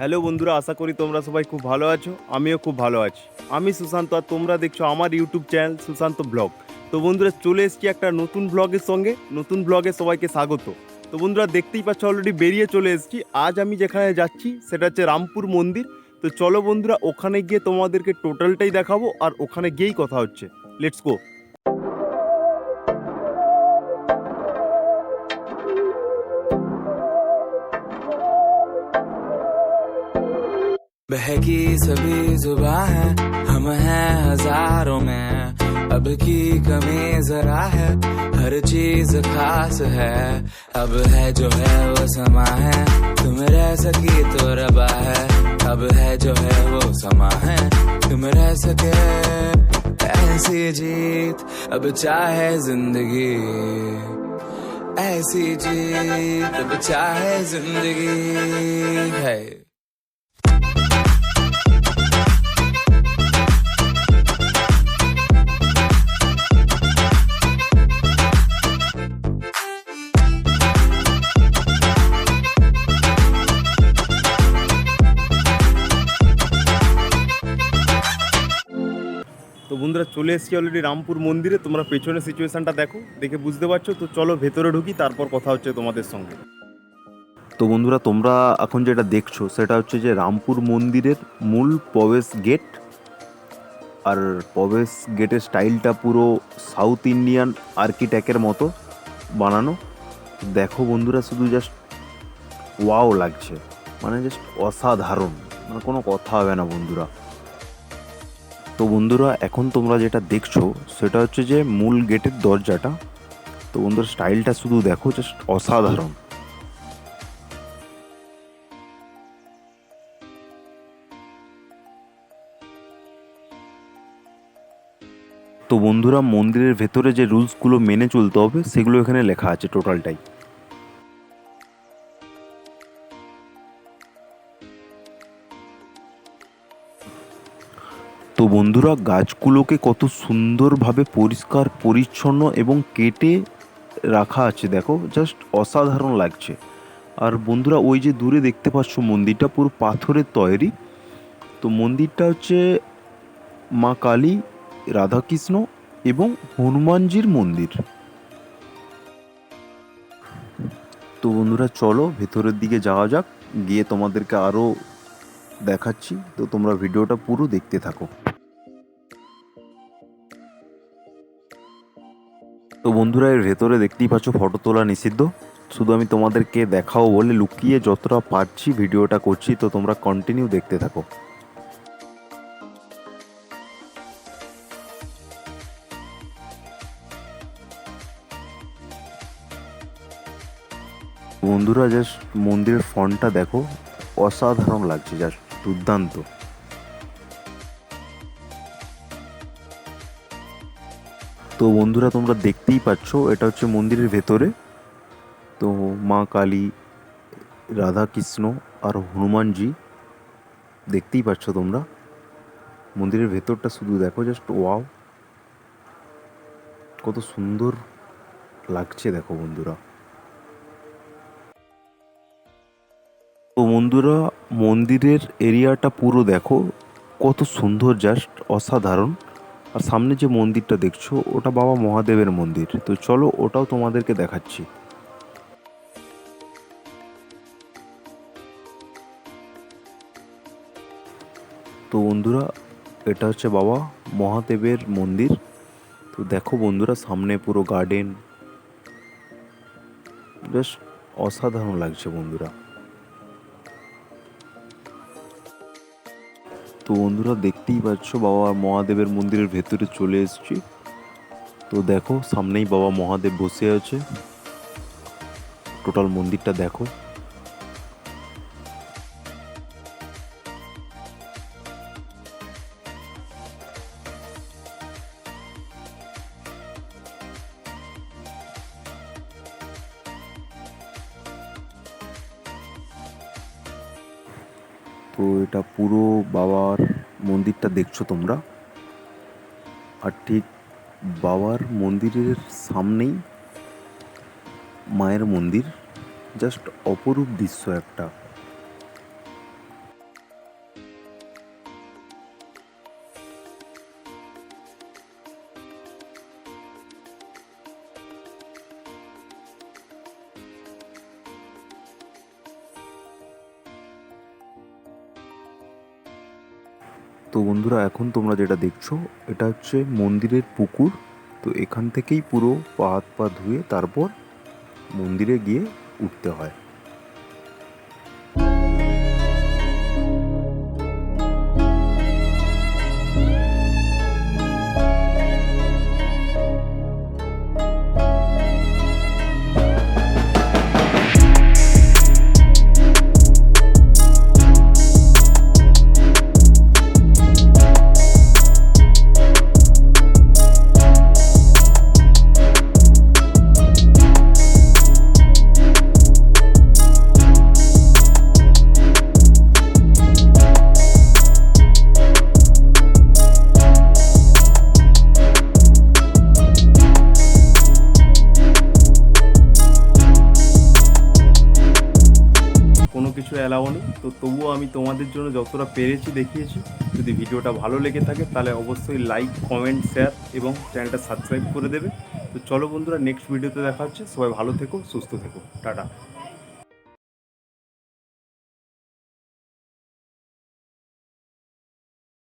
Hello বন্ধুরা, আশা করি তোমরা সবাই খুব ভালো আছো, আমিও খুব ভালো আছি। আমি সুশান্ত আর তোমরা দেখছ আমার ইউটিউব চ্যানেল সুশান্ত ব্লগ। তো বন্ধুরা, চলে এসেছি একটা নতুন ব্লগের সঙ্গে, নতুন ব্লগে সবাইকে স্বাগত। তো বন্ধুরা, দেখতেই পাচ্ছ অলরেডি বেরিয়ে চলে এসেছি। আজ আমি যেখানে যাচ্ছি, সেটা হচ্ছে রামপুর মন্দির। তো চলো বন্ধুরা, ওখানে গিয়ে তোমাদেরকে টোটালটাই দেখাবো আর ওখানে গিয়েই কথা হচ্ছে। লেটস গো बहकी सभी जुबा है, हम हैं हज़ारों में। अब की कमी जरा है, हर चीज़ खास है। अब है जो है वो समा है, तुम रह सकी तो रबा है। अब है जो है वो समा है, तुम रह सके। ऐसी जीत, अब चाहे ज़िंदगी। ऐसी जीत, अब चाहे ज़िंदगी। है। চলে এসেছি অলরেডি রামপুর মন্দিরে। তোমরা পেছনে সিচুয়েশনটা দেখো, দেখে বুঝতে পারছ। তো চলো ভেতরে ঢুকি, তারপর কথা হচ্ছে তোমাদের সঙ্গে। তো বন্ধুরা, তোমরা এখন যেটা দেখছ, সেটা হচ্ছে যে রামপুর মন্দিরের মূল প্রবেশ গেট আর প্রবেশ গেটের স্টাইলটা পুরো সাউথ ইন্ডিয়ান আর্কিটেক্টের মতো বানানো। দেখো বন্ধুরা, শুধু জাস্ট ওয়াও লাগছে। মানে জাস্ট অসাধারণ। মানে কোনো কথা হবে না বন্ধুরা। তো বন্ধুরা, এখন তোমরা যেটা দেখছ, সেটা হচ্ছে যে মূল গেটের দরজাটা। তো বন্ধুরা, স্টাইলটা শুধু দেখো জাস্ট অসাধারণ। তো বন্ধুরা, মন্দিরের ভেতরে যে রুলসগুলো মেনে চলতে হবে, সেগুলো এখানে লেখা আছে টোটালটাই। তো বন্ধুরা, গাছগুলোকে কত সুন্দরভাবে পরিষ্কার, পরিচ্ছন্ন এবং কেটে রাখা আছে, দেখো জাস্ট অসাধারণ লাগছে। আর বন্ধুরা, ওই যে দূরে দেখতে পাচ্ছ মন্দিরটা, পুরো পাথরের তৈরি। তো মন্দিরটা হচ্ছে মা কালী, রাধাকৃষ্ণ এবং হনুমানজির মন্দির। তো বন্ধুরা, চলো, ভেতরের দিকে যাওয়া যাক, গিয়ে তোমাদেরকে আরও দেখাচ্ছি। তো তোমরা ভিডিওটা পুরো দেখতে থাকো। তো বন্ধুরা, এর ভেতরে দেখতেই পাচ্ছ ফটো তোলা নিষিদ্ধ। শুধু আমি তোমাদেরকে দেখাও বলে লুকিয়ে যতটা পারছি ভিডিওটা করছি, তো তোমরা কন্টিনিউ দেখতে থাকো। বন্ধুরা জাস্ট মন্দিরের ফন্টটা দেখো। অসাধারণ লাগছে জাস্ট দুর্দান্ত। তো বন্ধুরা, তোমরা দেখতেই পাচ্ছ, এটা হচ্ছে মন্দিরের ভেতরে। তো মা কালী, রাধা কৃষ্ণ আর হনুমানজি, দেখতেই পাচ্ছ তোমরা। মন্দিরের ভেতরটা শুধু দেখো জাস্ট ওয়াও কত সুন্দর লাগছে দেখো বন্ধুরা। তো বন্ধুরা, মন্দিরের এরিয়াটা পুরো দেখো, কত সুন্দর জাস্ট অসাধারণ। আর সামনে যে মন্দিরটা দেখছ, ওটা বাবা মহাদেবের মন্দির। তো চলো ওটাও তোমাদেরকে দেখাচ্ছি। তো বন্ধুরা, এটা হচ্ছে বাবা মহাদেবের মন্দির। তো দেখো বন্ধুরা, সামনে পুরো গার্ডেন বেশ অসাধারণ লাগছে বন্ধুরা। তো বন্ধুরা দেখতেই পাচ্ছ বাবা মহাদেবের মন্দিরের ভেতরে চলে এসছি। তো দেখো, সামনেই বাবা মহাদেব বসে আছে। টোটাল মন্দিরটা দেখো। তো এটা পুরো বাবার মন্দিরটা দেখছ তোমরা? আর ঠিক বাবার মন্দিরের সামনেই মায়ের মন্দির জাস্ট অপরূপ দৃশ্য একটা। তো বন্ধুরা, এখন তোমরা যেটা দেখছ, এটা হচ্ছে মন্দিরের পুকুর। তো এখান থেকেই পুরো পা হাত পা ধুয়ে তারপর মন্দিরে গিয়ে উঠতে হয়। কিছু অ্যালাও নেই। তো তবুও আমি তোমাদের জন্য যতটা পেরেছি দেখিয়েছি। যদি ভিডিওটা ভালো লেগে থাকে, তাহলে অবশ্যই লাইক কমেন্ট শেয়ার এবং চ্যানেলটা সাবস্ক্রাইব করে দেবে। তো চলো বন্ধুরা নেক্সট ভিডিওতে দেখা হচ্ছে। সবাই ভালো থেকো, সুস্থ থেকো। টাটা।